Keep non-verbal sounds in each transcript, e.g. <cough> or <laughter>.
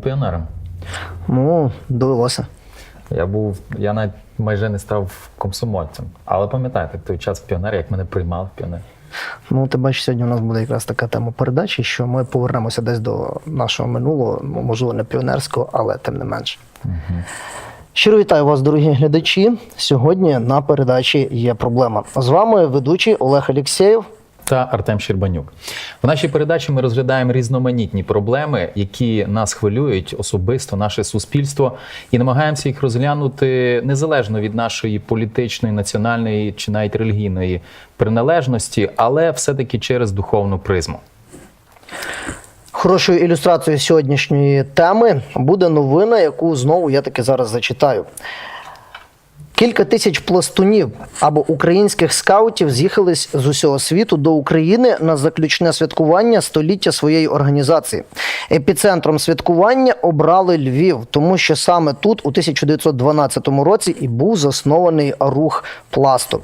був піонером. Ну, довелося. Я був, я навіть майже не став комсомольцем. Але пам'ятаєте, той час піонер, як мене приймали в піонер. Ну, ти бачиш, сьогодні у нас буде якраз така тема передачі, що ми повернемося десь до нашого минулого, ну, можливо, не піонерського, але тим не менше. Щиро вітаю вас, дорогі глядачі. Сьогодні на передачі є проблема. З вами ведучий Олег Алєксєєв. Та Артем Щербанюк. В нашій передачі ми розглядаємо різноманітні проблеми, які нас хвилюють особисто, наше суспільство, і намагаємося їх розглянути незалежно від нашої політичної, національної чи навіть релігійної приналежності, але все-таки через духовну призму. Хорошою ілюстрацією сьогоднішньої теми буде новина, яку знову я таки зараз зачитаю. Кілька тисяч пластунів або українських скаутів з'їхались з усього світу до України на заключне святкування століття своєї організації. Епіцентром святкування обрали Львів, тому що саме тут, у 1912 році, і був заснований рух пласту.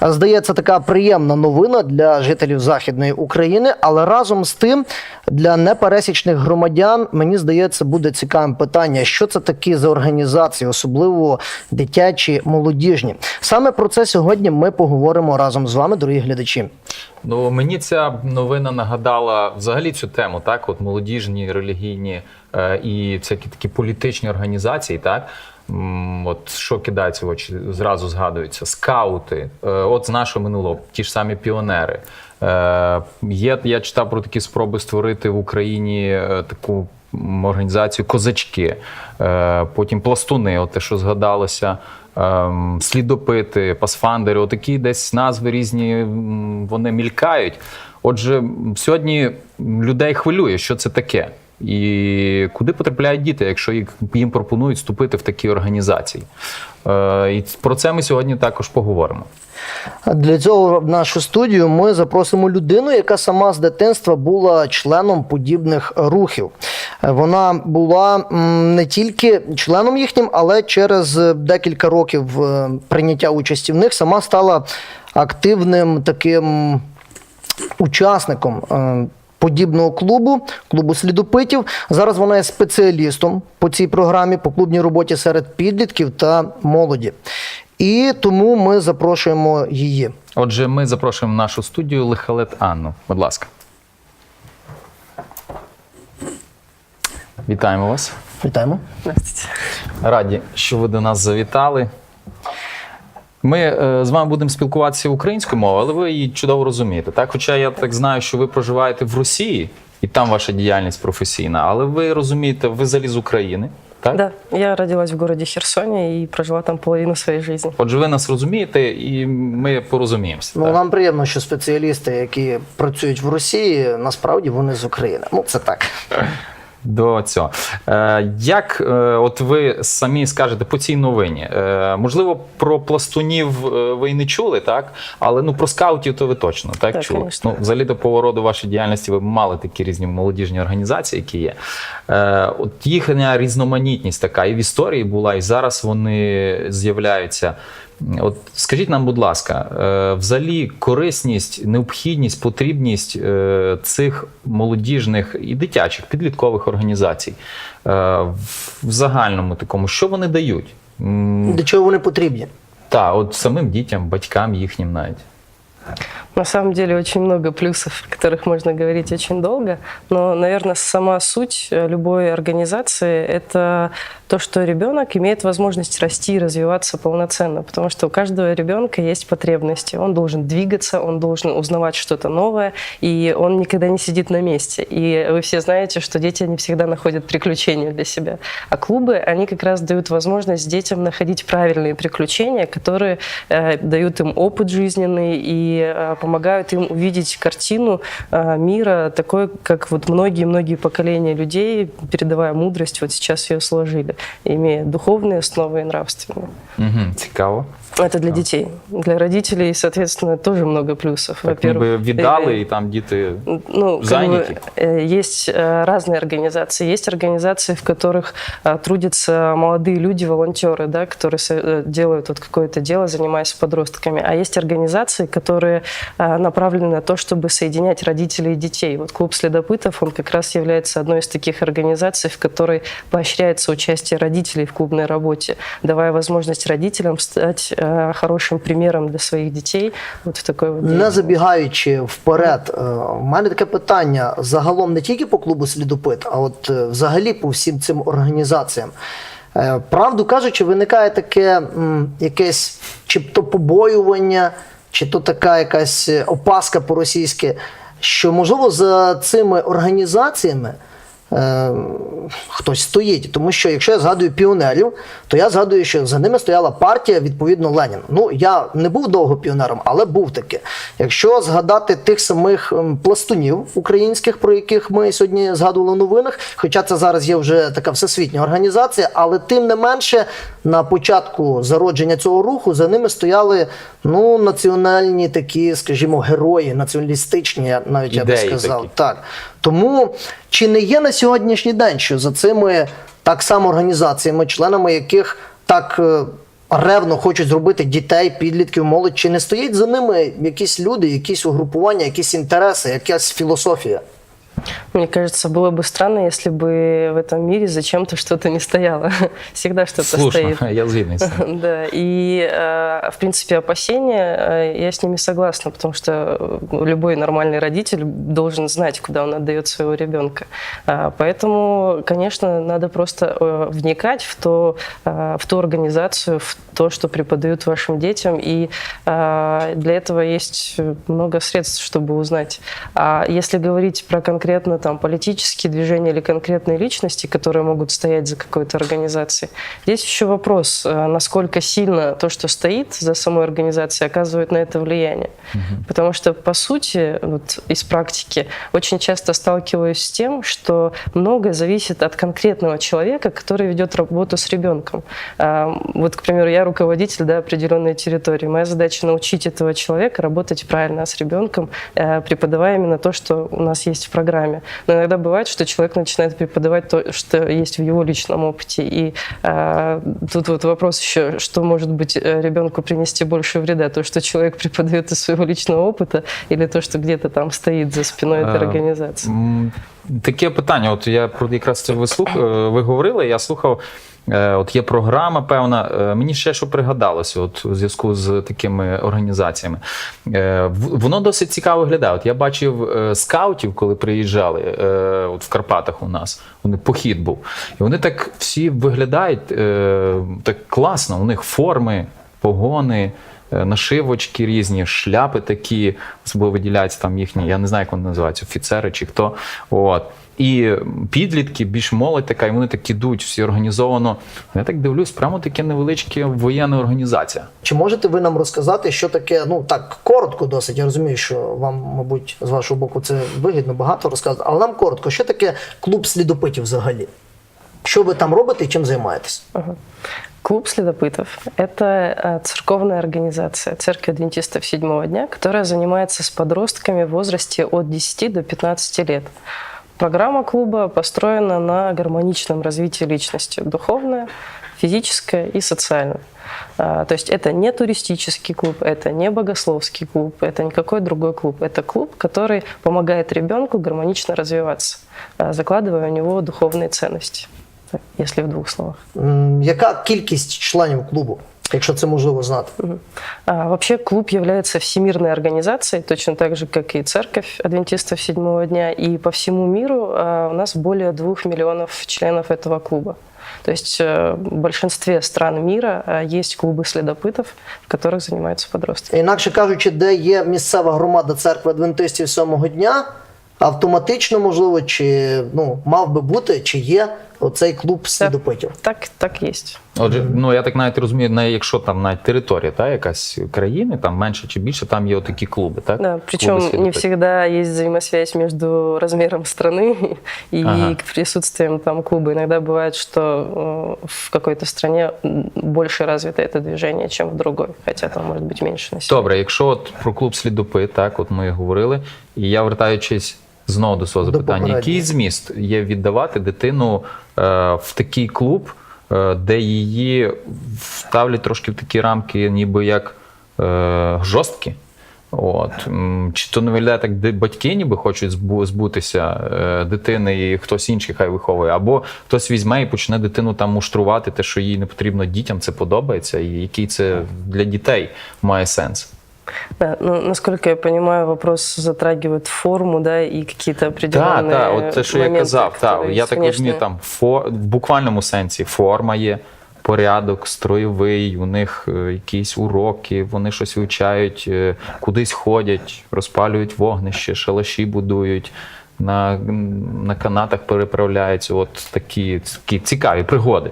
А, Здається, така приємна новина для жителів Західної України, але разом з тим для непересічних громадян мені здається буде цікавим питання, що це такі за організації, особливо дитячі, молодіжні. Саме про це сьогодні ми поговоримо разом з вами, дорогі глядачі. Ну мені ця новина нагадала взагалі цю тему, так от молодіжні, релігійні е, і всякі такі політичні організації, так. От що кидається в очі, зразу згадується скаути. Е, От з нашого минулого, ті ж самі піонери. Е, Є я читав про такі спроби створити в Україні е, таку організацію козачки, потім пластуни, от те, що згадалося. Ем, Слідопити, пасфандери, отакі десь назви різні вони мількають. Отже, сьогодні людей хвилює, що це таке, і куди потрапляють діти, якщо їм пропонують вступити в такі організації. Е, І про це ми сьогодні також поговоримо. Для цього в нашу студію ми запросимо людину, яка сама з дитинства була членом подібних рухів. Е, Вона була не тільки членом їхнім, але через декілька років е, прийняття участі в них сама стала активним таким учасником. Подібного клубу, клубу слідопитів. Зараз вона є спеціалістом по цій програмі, по клубній роботі серед підлітків та молоді. І тому ми запрошуємо її. Отже, ми запрошуємо в нашу студію Лихалет Анну. Будь ласка. Вітаємо вас. Вітаємо. Раді, що ви до нас завітали. Ми е, з вами будемо спілкуватися українською мовою, але ви її чудово розумієте. Так? Хоча я так знаю, що ви проживаєте в Росії, і там ваша діяльність професійна, але ви розумієте, ви взагалі з України. Так? Да, я родилась в городе Херсоне и прожила там половину своей жизни. Отже, ви нас розумієте, і ми порозуміємося. Ну так? нам приємно, що спеціалісти, які працюють в Росії, насправді вони з України. Ну це так. До цього. Е, як е, от ви самі скажете по цій новині? Е, можливо, про пластунів е, ви і не чули, так? Але ну про скаутів то ви точно так, Так, чули. конечно. Ну, взагалі до повороту вашої діяльності ви мали такі різні молодіжні організації, які є. Е, от їхня різноманітність така і в історії була, і зараз вони з'являються. От скажіть нам, будь ласка, е, взагалі корисність, необхідність, потрібність е, цих молодіжних і дитячих підліткових організацій е, в загальному такому, що вони дають? Для чого вони потрібні? Та, от самим дітям, батькам їхнім навіть. На самом деле очень много плюсов, о которых можно говорить очень долго. Но, наверное, сама суть э, любой организации – это то, что ребенок имеет возможность расти и развиваться полноценно. Потому что у каждого ребенка есть потребности. Он должен двигаться, он должен узнавать что-то новое, и он никогда не сидит на месте. И вы все знаете, что дети не всегда находят приключения для себя. А клубы, они как раз дают возможность детям находить правильные приключения, которые э, дают им опыт жизненный и э, помогают им увидеть картину э, мира такой, как вот многие-многие поколения людей, передавая мудрость, вот сейчас ее сложили, имея духовные основы и нравственные. Угу, цікаво. Это для детей. Для родителей, соответственно, тоже много плюсов. Так ніби э, віддали, і там діти. ну, как Заняты? бы, э, есть э, разные организации. Есть организации, в которых э, трудятся молодые люди, волонтеры, да, которые со- э, делают вот какое-то дело, занимаясь с подростками. А есть организации, которые а, направлены на то, чтобы соединять родителей и детей. Вот клуб следопытов, он как раз является одной из таких организаций, в которой поощряется участие родителей в клубной работе, давая возможность родителям стать а, хорошим примером для своих детей вот в такой вот Не забігаючи вперед, е, в мене таке питання загалом не тільки по клубу слідопит, а от е, взагалі по всім цим організаціям. Е, Правду кажучи, виникає таке якесь чи то побоювання, чи то така якась опаска по-російськи, що можливо за цими організаціями. Е, Хтось стоїть, тому що якщо я згадую піонерів, то я згадую, що за ними стояла партія відповідно Ленін. Ну я не був довго піонером, але був таки. Якщо згадати тих самих ем, пластунів українських, про яких ми сьогодні згадували в новинах, хоча це зараз є вже така всесвітня організація, але тим не менше на початку зародження цього руху за ними стояли ну національні такі, скажімо, герої, націоналістичні, навіть я би сказав. такі. Так. Тому чи не є на сьогоднішній день, що за цими так само організаціями, членами яких так е, ревно хочуть зробити дітей, підлітків, молодь, чи не стоять за ними якісь люди, якісь угрупування, якісь інтереси, якась філософія? Мне кажется, было бы странно, если бы в этом мире зачем-то что-то не стояло. <laughs> Всегда что-то Слушно, стоит. <laughs> я згідний з цим. Да, и, э, в принципе, опасения, э, я с ними согласна, потому что э, любой нормальный родитель должен знать, куда он отдает своего ребенка. А, Поэтому, конечно, надо просто вникать в, то, в ту организацию, в то, что преподают вашим детям, и для этого есть много средств, чтобы узнать. А если говорить про конкретно там политические движения или конкретные личности, которые могут стоять за какой-то организацией, здесь еще вопрос, э, насколько сильно то, что стоит за самой организацией, оказывает на это влияние. Потому что, по сути, вот из практики очень часто сталкиваюсь с тем, что многое зависит от конкретного человека, который ведет работу с ребенком. А, Вот, к примеру, я руководитель да, определенной территории. Моя задача научить этого человека работать правильно с ребенком, э, преподавая именно то, что у нас есть в программе. Но иногда бывает, что человек начинает преподавать то, что есть в его личном опыте. И э, тут вот вопрос еще, что может быть э, ребенку принести больше вреда? То, что человек преподает из своего личного опыта, или то, что где-то там стоит за спиной этой Е, организации? Таке питання. От я про якраз це ви слух, е, ви говорили, я слухав. е, От є програма певна. Е, Мені ще що пригадалося, от у зв'язку з такими організаціями. Воно досить цікаво виглядає. От я бачив скаутів, коли приїжджали от в Карпатах у нас. Вони похід був. І вони так всі виглядають так класно. У них форми, погони. Е, Нашивочки різні, шляпи такі, особливо виділяються там їхні, я не знаю, як вони називаються, офіцери чи хто. От. І підлітки, більш молодь така, і вони так ідуть, всі організовано. Я так дивлюсь, прямо таке невеличке воєнна організація. Чи можете ви нам розказати, що таке, ну так коротко досить. Я розумію, що вам, мабуть, з вашого боку це вигідно багато розказати, але нам коротко, що таке клуб слідопитів взагалі? Що ви там робите і чим займаєтесь? Ага. Клуб следопытов – это э, церковная организация Церкви Адвентистов Седьмого дня, которая занимается с подростками в возрасте от 10 до 15 лет. Программа клуба построена на гармоничном развитии личности – духовное, физическое и социальное. А, То есть это не туристический клуб, это не богословский клуб, это никакой другой клуб. Это клуб, который помогает ребенку гармонично развиваться, а, закладывая у него духовные ценности, Так, если в двух словах. М, Яка кількість членів клубу, якщо це можливо знати? Мгм. А, Вообще клуб является всемирной организацией, точно так же, как и церковь адвентистов седьмого дня. И по всему миру а, у нас более двух миллионов членов этого клуба. То есть э, в большинстве стран мира а, есть клубы следопытов, в которых занимаются подростки. Інакше кажучи, де є місцева громада церкви адвентистів сьомого дня, автоматично, можливо, чи ну, мав би бути, чи є оцей клуб слідопитів. Так, так есть. Отже, ну я так навіть розумію, на якщо там навіть територія, та якась країни, там менше чи більше, там є отакі клуби, так? Да, Клуби причем не слідопитів. всегда есть взаимосвязь между размером страны <laughs> и Ага. присутствием там клуба. Иногда бывает, что э, в какой-то стране м, больше развито это движение, чем в другой, хотя там может быть меньше населения. Добре, якщо от про клуб слідопит, так от ми говорили, і я вертаючись знову до свого запитання, який зміст є віддавати дитину е, в такий клуб, е, де її вставлять трошки в такі рамки, ніби як е, жорсткі, От чи то не виглядає так, де батьки ніби хочуть збутися дитини, і хтось інший хай виховує, або хтось візьме і почне дитину там муштрувати, те, що їй не потрібно дітям, це подобається, і який це для дітей має сенс. Да, ну, насколько я понимаю, вопрос затрагивает форму, да, и какие-то Так, определенные так, от те, що я моменты, казав, так, которые я так внешне- розумію, там фо, в буквальному сенсі форма є, порядок, строєвий, у них е, якісь уроки, вони щось вивчають, е, кудись ходять, розпалюють вогнище, шалаші будують. На, на канатах переправляються от такі, такі цікаві пригоди.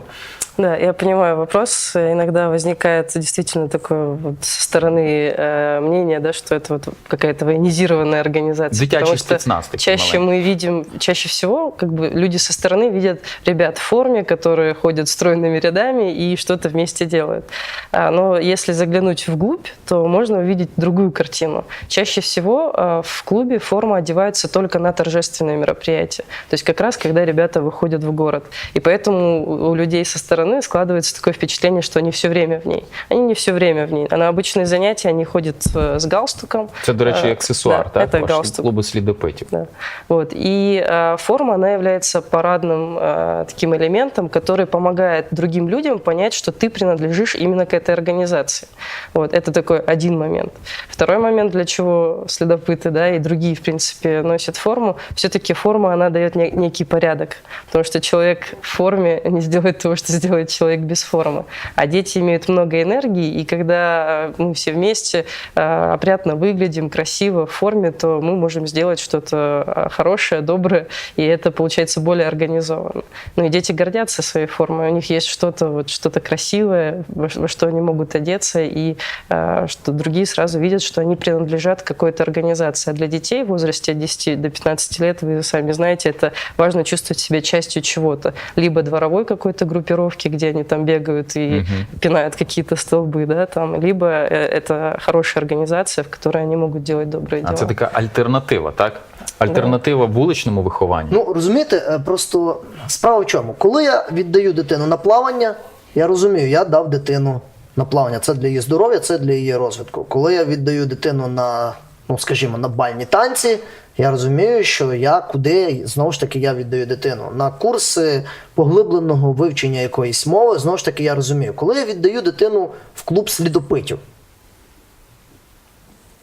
Да, я понимаю вопрос. Иногда возникает действительно такое вот со стороны э, мнение, да, что это вот какая-то военизированная организация. Дитячий потому что спецназ чаще мы видим, чаще всего, как бы люди со стороны видят ребят в форме, которые ходят стройными рядами и что-то вместе делают. А, но если заглянуть вглубь, то можно увидеть другую картину. Чаще всего э, в клубе форма одевается только на торжественные мероприятия. То есть как раз когда ребята выходят в город. И поэтому у людей со стороны складывается такое впечатление, что они все время в ней. Они не все время в ней. А на обычные занятия они ходят э, с галстуком. Це, до речі, Е, аксесуар, да, так? это вашого галстук. клубу слідопитів. Да. Вот. И э, форма, она является парадным э, таким элементом, который помогает другим людям понять, что ты принадлежишь именно к этой организации. Вот. Это такой один момент. Второй момент, для чего следопыты да, и другие, в принципе, носят форму, все-таки форма, она дает не- некий порядок. Потому что человек в форме не сделает того, что сделает человек без формы. А дети имеют много энергии, и когда э, мы все вместе э, опрятно выглядим, красиво, в форме, то мы можем сделать что-то э, хорошее, доброе, и это получается более организованно. Ну и дети гордятся своей формой, у них есть что-то вот, что красивое, во что они могут одеться, и что другие сразу видят, что они принадлежат какой-то организации. А для детей в возрасте от 10 до 15 лет, вы сами знаете, это важно чувствовать себя частью чего-то. Либо дворовой какой-то группировки, где они там бегают и пинают какие-то столбы, да, там, либо э, это хорошая организация, в которой они могут делать добрые А дела. це така альтернатива, так? Альтернатива вуличному вихованню. Ну розумієте, е, просто справа в чому? Коли я віддаю дитину на плавання, я розумію, я дав дитину на плавання. Це для її здоров'я, це для її розвитку. Коли я віддаю дитину на, ну скажімо, на бальні танці, я розумію, що я куди знову ж таки я віддаю дитину на курси поглибленого вивчення якоїсь мови. Знову ж таки, я розумію, коли я віддаю дитину в клуб слідопитів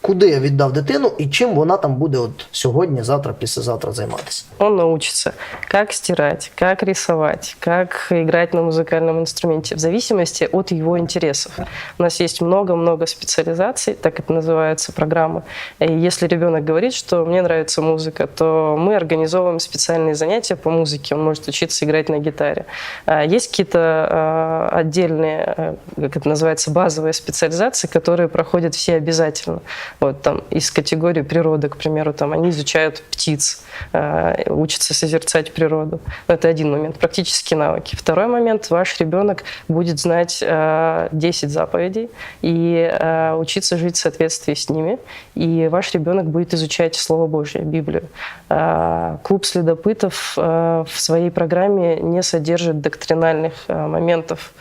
Куди я віддав дитину і чим вона там буде от сьогодні, завтра, післязавтра займатися? Он научится, как стирать, как рисовать, как играть на музыкальном инструменте, в зависимости от его интересов. У нас есть много-много специализаций, так это называется программа. И если ребенок говорит, что мне нравится музыка, то мы организовываем специальные занятия по музыке. Он может учиться играть на гитаре. А Есть какие-то а, отдельные, а, как это называется, базовые специализации, которые проходят все обязательно. Вот там из категории природы, к примеру, там они изучают птиц, э, учатся созерцать природу. Это один момент, практические навыки. Второй момент, ваш ребенок будет знать э, 10 заповедей и э, учиться жить в соответствии с ними. И ваш ребенок будет изучать Слово Божье, Библию. Э, Клуб следопытов э, в своей программе не содержит доктринальных э, моментов.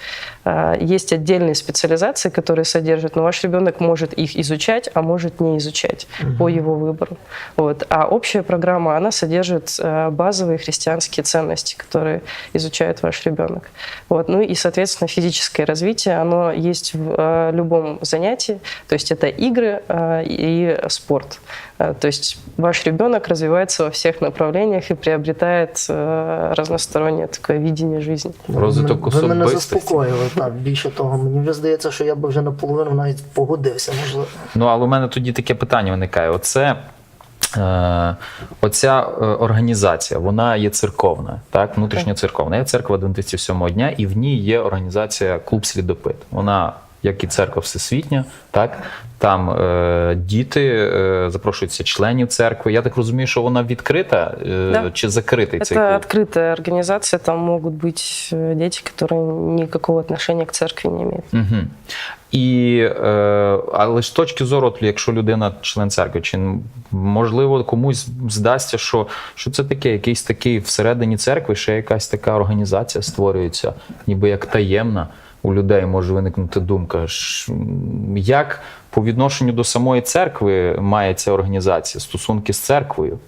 Э, Есть отдельные специализации, которые содержат, но ваш ребенок может их изучать, а может не изучать по его выбору. Вот. А общая программа, она содержит э, базовые христианские ценности, которые изучает ваш ребенок. Вот. Ну и, соответственно, физическое развитие, оно есть в э, любом занятии, то есть это игры и спорт. Э, То есть ваш ребенок развивается во всех направлениях и приобретает э, разностороннее такое видение жизни. Розвиток ви мене заспокоїли. Так, більше того, мені здається, що я б вже наполовину навіть погодився. Можливо. Ну, але у мене тоді таке питання виникає: оце. Е, оця е, організація, вона є церковна, так, внутрішньоцерковна. Є церква адвентистів сьомого дня, і в ній є організація Клуб Слідопит. Вона, як і церква всесвітня, так, там е, діти е, запрошуються членів церкви. Я так розумію, що вона відкрита е, Да. чи закритий цей Это клуб? открытая организация, там могут быть э, дети, которые никакого отношения к церкви не имеют. Угу. І, е, але з точки зору, от, якщо людина член церкви, чи можливо комусь здасться, що, що це таке, якийсь такий всередині церкви, ще якась така організація створюється, ніби як таємна. у людей може виникнути думка, як по відношенню до самої церкви має ця організація стосунки з церквою?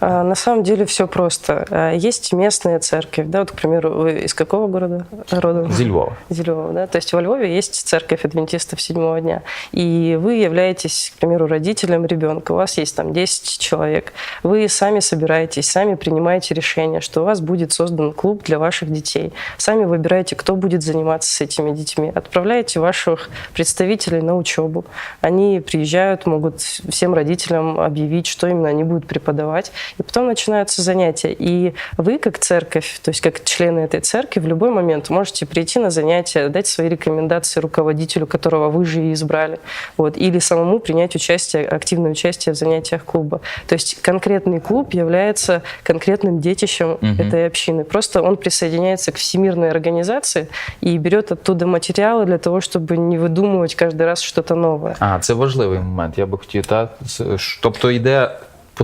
А, На самом деле все просто. А, Есть местная церковь, да, вот, к примеру, вы из какого города родом? Львова. Из Львова, да, то есть во Львове есть церковь адвентистов седьмого дня, и вы являетесь, к примеру, родителем ребенка, у вас есть там 10 человек, вы сами собираетесь, сами принимаете решение, что у вас будет создан клуб для ваших детей, сами выбираете, кто будет заниматься с этими детьми, отправляете ваших представителей на учебу, они приезжают, могут всем родителям объявить, что именно они будут преподавать, и потом начинаются занятия, и вы как церковь, то есть как члены этой церкви, в любой момент можете прийти на занятия, дать свои рекомендации руководителю, которого вы же и избрали, вот, или самому принять участие, активное участие в занятиях клуба. То есть конкретный клуб является конкретным детищем Мгм. этой общины. Просто он присоединяется к всемирной организации и берет оттуда материалы для того, чтобы не выдумывать каждый раз что-то новое. А, це важливий момент. Я би хотів, та, це ж- тобто йде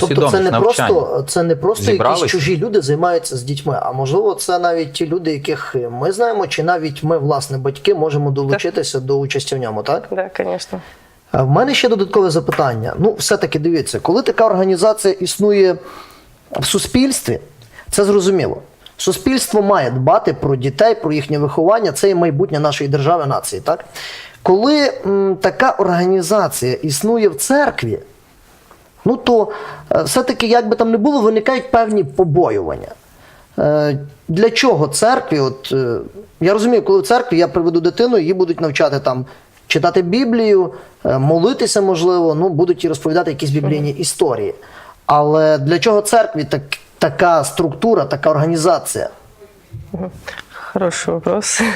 Тобто це не навчання. просто це не просто Зібрались? якісь чужі люди займаються з дітьми, а можливо, це навіть ті люди, яких ми знаємо, чи навіть ми, власне, батьки, можемо долучитися до участі в ньому, так? Да, конечно. А В мене ще додаткове запитання. Ну, все-таки дивіться, коли така організація існує в суспільстві, це зрозуміло. Суспільство має дбати про дітей, про їхнє виховання, це є майбутнє нашої держави, нації. Так? Коли м, така організація існує в церкві, ну то е, все-таки, як би там не було, виникають певні побоювання. Е, Для чого церкві? От, е, я розумію, коли в церкві я приведу дитину, її будуть навчати там читати Біблію, молитися, можливо, ну, будуть їй розповідати якісь біблійні історії. Але для чого церкві так, така структура, така організація? Хороший вопрос. <laughs>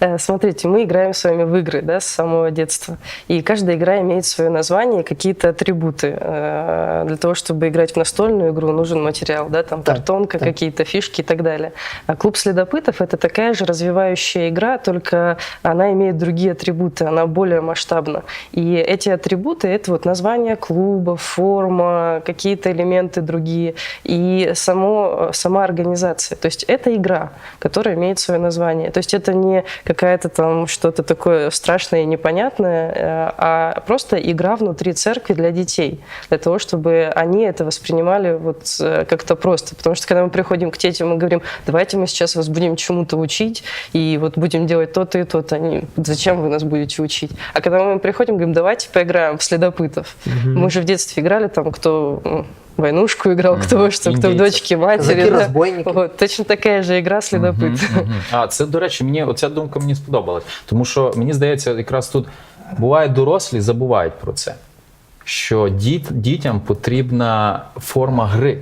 Э, Смотрите, мы играем с вами в игры да, с самого детства. И каждая игра имеет свое название и какие-то атрибуты. Э, Для того, чтобы играть в настольную игру, нужен материал, да, там Так, картонка, так. какие-то фишки и так далее. А клуб следопытов это такая же развивающая игра, только она имеет другие атрибуты, она более масштабна. И эти атрибуты это вот название клуба, форма, какие-то элементы другие и само, сама организация. То есть это игра, которая имеет свое название. То есть это не какая-то там что-то такое страшное и непонятное, э, а просто игра внутри церкви для детей, для того, чтобы они это воспринимали вот э, как-то просто. Потому что когда мы приходим к детям, мы говорим, давайте мы сейчас вас будем чему-то учить, и вот будем делать то-то и то-то. Они, зачем вы нас будете учить? А когда мы приходим, говорим, давайте поиграем в следопытов. Мы же в детстве играли там, кто войнушку играл, кто что, кто в дочки матери. Казаки, да. разбойники. Вот, точно такая же игра следопыт. Мгм. А це, до речі, мені оця думка мені сподобалась. Тому що мені здається, якраз тут буває дорослі, забувають про це. Що діт, дітям потрібна форма гри.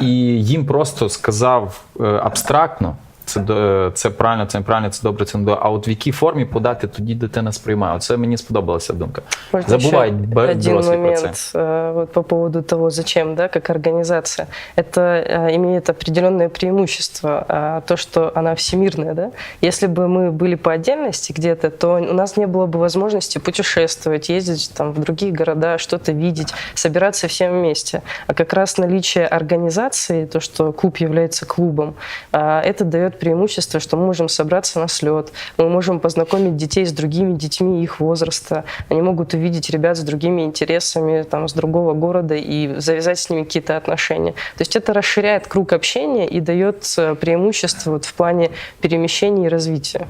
І їм просто сказав е, абстрактно. Це, до- це правильно, це неправильно, це добре, це не добре. А от в якій формі подати, тоді дитина сприймає. Оце мені сподобалася думка. Можно Забувають еще бе- один дорослі про це. момент э, вот по поводу того, зачем, да, как организация. Это э, имеет определенное преимущество, а, то, что она всемирная, да. Если бы мы были по отдельности где-то, то у нас не было бы возможности путешествовать, ездить там в другие города, что-то видеть, собираться всем вместе. А как раз наличие организации, то, что клуб является клубом, а, это дает преимущество, что мы можем собраться на слет, мы можем познакомить детей с другими детьми их возраста, они могут увидеть ребят с другими интересами, там, с другого города и завязать с ними какие-то отношения. То есть это расширяет круг общения и дает э, преимущество вот в плане перемещения и развития.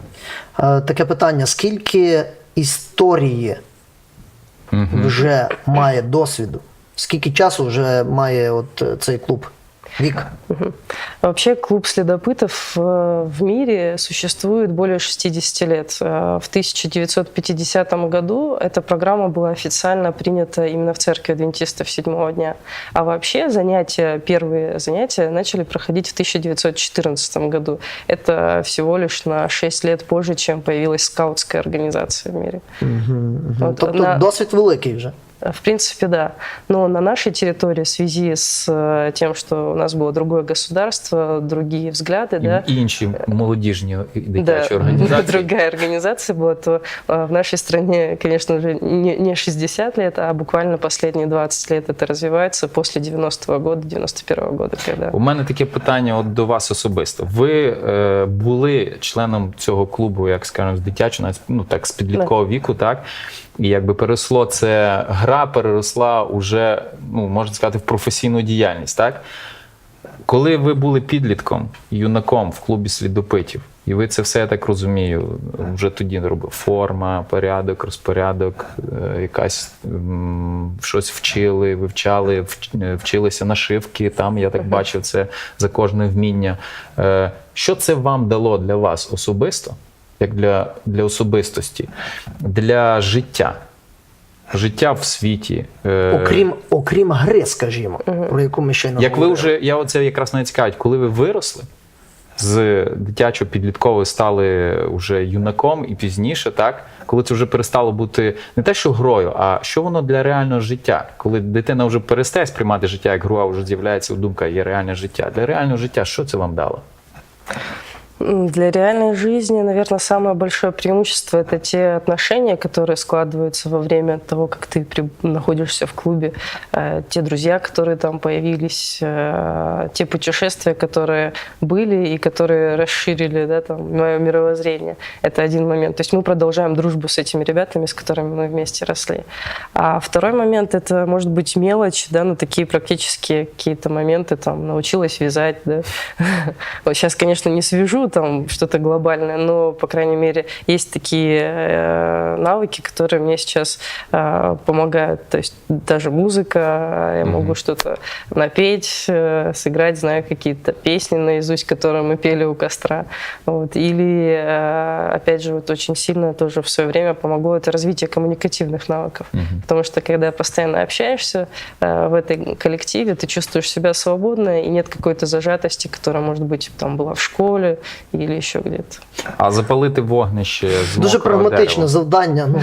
Е, Таке питання: скільки історії вже має досвіду? Скільки часу вже має от е, цей клуб? Вік? А Вообще клуб следопытов э, в мире существует более 60 лет. Э, В 1950 году эта программа была официально принята именно в церкви адвентистов седьмого дня. А вообще занятия, первые занятия начали проходить в 1914 году. Это всего лишь на 6 лет позже, чем появилась скаутская организация в мире. Вот Тобто на- досвід великий вже. В принципе, да. Но на нашей территории в связи с э, тем, что у нас было другое государство, другие взгляды, да, І інші молодіжні і да, дитячі <laughs> організації. другая организация была, то э, в нашей стране, конечно же, не, не 60 лет, а буквально последние 20 лет это развивается после 90-го года, 91-го года, когда... У мене таке питання от до вас особисто. Ви е, були членом цього клубу, як скажемо, з дитячого, навіть, ну так, з підліткового віку, так? І якби переросло це гра, переросла уже, ну можна сказати, в професійну діяльність, так? Коли ви були підлітком, юнаком в клубі слідопитів, і ви це все, я так розумію, вже тоді робили форма, порядок, розпорядок, е, якась щось вчили, вивчали, е, вчилися нашивки. Там я так бачив це за кожне вміння. Е, Що це вам дало для вас особисто, як для, для особистості, для життя? Життя в світі. е, Окрім, окрім гри, скажімо, про яку ми щойно як ви вже, я оце якраз не цікавить, коли ви виросли з дитячо підліткової стали вже юнаком і пізніше, так коли це вже перестало бути не те, що грою, а що воно для реального життя, коли дитина вже перестає сприймати життя як гру, а вже з'являється думка, є реальне життя. Для реального життя, що це вам дало? Для реальной жизни, наверное, самое большое преимущество это те отношения, которые складываются во время того, как ты находишься в клубе, э, те друзья, которые там появились, э, те путешествия, которые были и которые расширили да, там, мое мировоззрение. Это один момент. То есть мы продолжаем дружбу с этими ребятами, с которыми мы вместе росли. А второй момент это может быть мелочь, да, ну такие практические какие-то моменты, там научилась вязать, да. <laughs> Вот сейчас, конечно, не свяжу там что-то глобальное, но, по крайней мере, есть такие э, навыки, которые мне сейчас э, помогают. То есть даже музыка, я могу что-то напеть, э, сыграть, знаю какие-то песни наизусть, которые мы пели у костра. Вот. Или, опять же, вот очень сильно тоже в свое время помогло это развитие коммуникативных навыков. Потому что когда постоянно общаешься в этой коллективе, ты чувствуешь себя свободно, и нет какой-то зажатости, которая, может быть, там была в школе или еще где-то. А запалити вогнище з Дуже мокрого прагматичне дерева? завдання. Ну,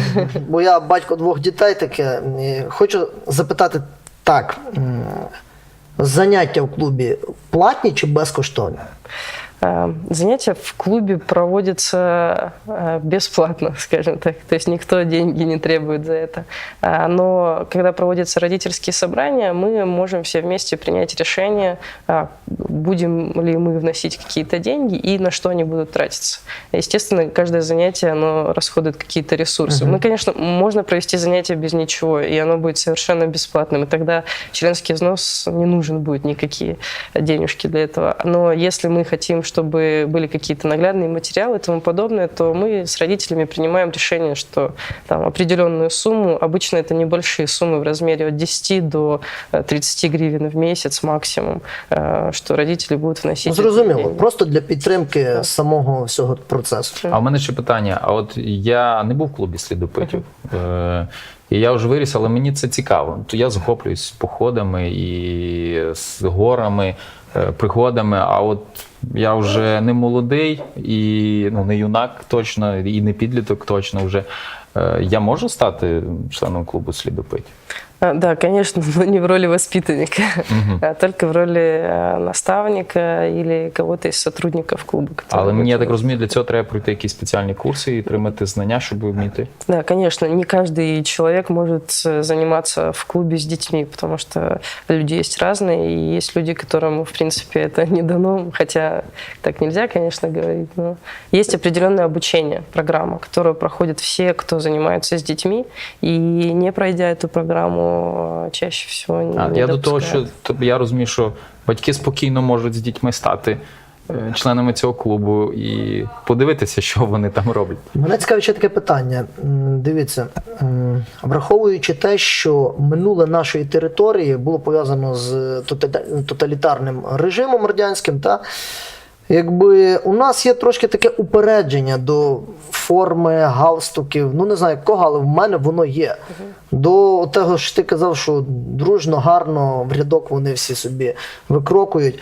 бо я батько двох дітей таке. І хочу запитати так: м, заняття в клубі платні чи безкоштовні? Э, Занятия в клубе проводятся э, бесплатно, <laughs> скажем так. То есть никто деньги не требует за это. А, Но когда проводятся родительские собрания, мы можем все вместе принять решение, будем ли мы вносить какие-то деньги и на что они будут тратиться. Естественно, каждое занятие, оно расходует какие-то ресурсы. Ну, конечно, можно провести занятие без ничего, и оно будет совершенно бесплатным. И тогда членский взнос не нужен будет никакие денежки для этого. Но если мы хотим, чтобы были какие-то наглядные материалы и тому подобное, то мы с родителями принимаем решение, что там определенную сумму, обычно это небольшие суммы в размере от 10 до э, 30 гривен в месяц максимум, э, что родители будут вносить. Ну, эти зрозуміло, деньги. просто для підтримки самого всього процесу. А в мене ще питання: а от я не був в клубі слідопитів. Е, і я вже виріс, але мені це цікаво. То я захоплююсь походами і з горами, е, пригодами. А от я вже не молодий і ну, не юнак точно, і не підліток точно вже. Е, Я можу стати членом клубу слідопитів? А, Да, конечно, <laughs> но не в роли воспитанника, а только в роли э, наставника или кого-то из сотрудников клуба. который Але мені я так будет- розумію, для цього треба пройти якісь спеціальні курси і отримати знання, щоб вміти. Да, конечно, не каждый человек может э, заниматься в клубе с детьми, потому что люди есть разные, и есть люди, которым, в принципе, это не дано, хотя так нельзя, конечно, говорить, но есть определенное обучение, программа, которую проходят все, кто занимается с детьми, и не пройдя эту программу, э, чаще всего не А, я до того, що тобто, я розумію, що батьки спокійно можуть з дітьми стати е, членами цього клубу і подивитися, що вони там роблять. Мене цікавить ще таке питання. М, Дивіться, м, враховуючи те, що минуле нашої території було пов'язано з тота- тоталітарним режимом радянським, та якби у нас є трошки таке упередження до форми галстуків. Ну не знаю кого, але в мене воно є. До того ж ти казав, що дружно, гарно в рядок вони всі собі викрокують.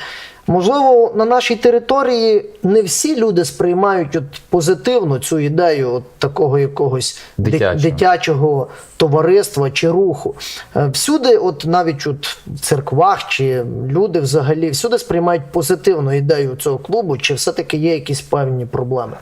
Можливо, на нашій території не всі люди сприймають от позитивно цю ідею от такого якогось Дитячого. дитячого товариства чи руху. Е, Всюди, от навіть от в церквах чи люди взагалі всюди сприймають позитивну ідею цього клубу, чи все-таки є якісь певні проблеми?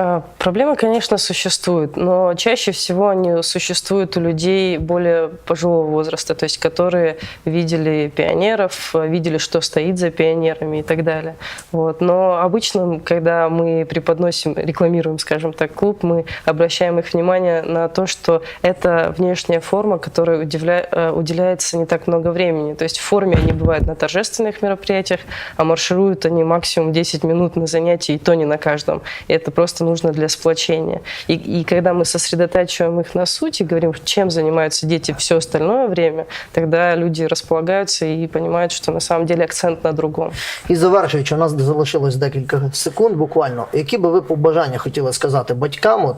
А, Проблемы, конечно, существуют, но чаще всего они существуют у людей более пожилого возраста, то есть которые видели пионеров, видели, что стоит за пионерами и так далее. Вот. Но обычно, когда мы преподносим, рекламируем, скажем так, клуб, мы обращаем их внимание на то, что это внешняя форма, которой удивля- э, уделяется не так много времени. То есть в форме они бывают на торжественных мероприятиях, а маршируют они максимум 10 минут на занятии, и то не на каждом. И это просто нужно для сплочения. И, и когда мы сосредотачиваем их на сути, говорим, чем занимаются дети все остальное время, тогда люди располагаются и понимают, что на самом деле акцент на другом. І завершуючи, у нас залишилось декілька секунд буквально. Які би ви побажання хотіли сказати батькам, от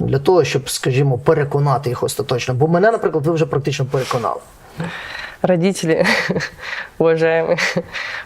для того, щоб, скажімо, переконати їх остаточно? Бо мене, наприклад, ви вже практично переконали. Родители, <laughs> уважаемые,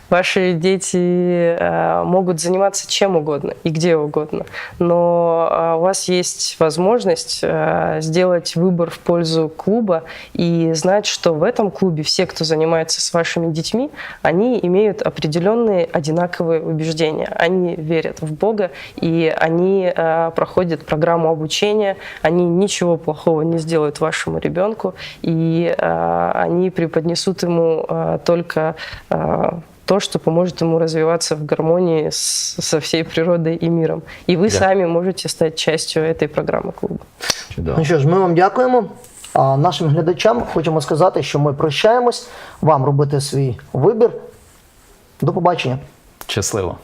ваши дети э, могут заниматься чем угодно и где угодно, но э, у вас есть возможность э, сделать выбор в пользу клуба и знать, что в этом клубе все, кто занимается с вашими детьми, они имеют определенные одинаковые убеждения. Они верят в Бога, и они проходят программу обучения, они ничего плохого не сделают вашему ребенку, и они преподнесут ему э, только э, то, что поможет ему развиваться в гармонии с- со всей природой и миром. И вы Да. сами можете стать частью этой программы клуба. Чудово. Ну що ж, ми вам дякуємо. А нашим глядачам хочемо сказати, що ми прощаємось. Вам робити свій вибір. До побачення. Щасливо.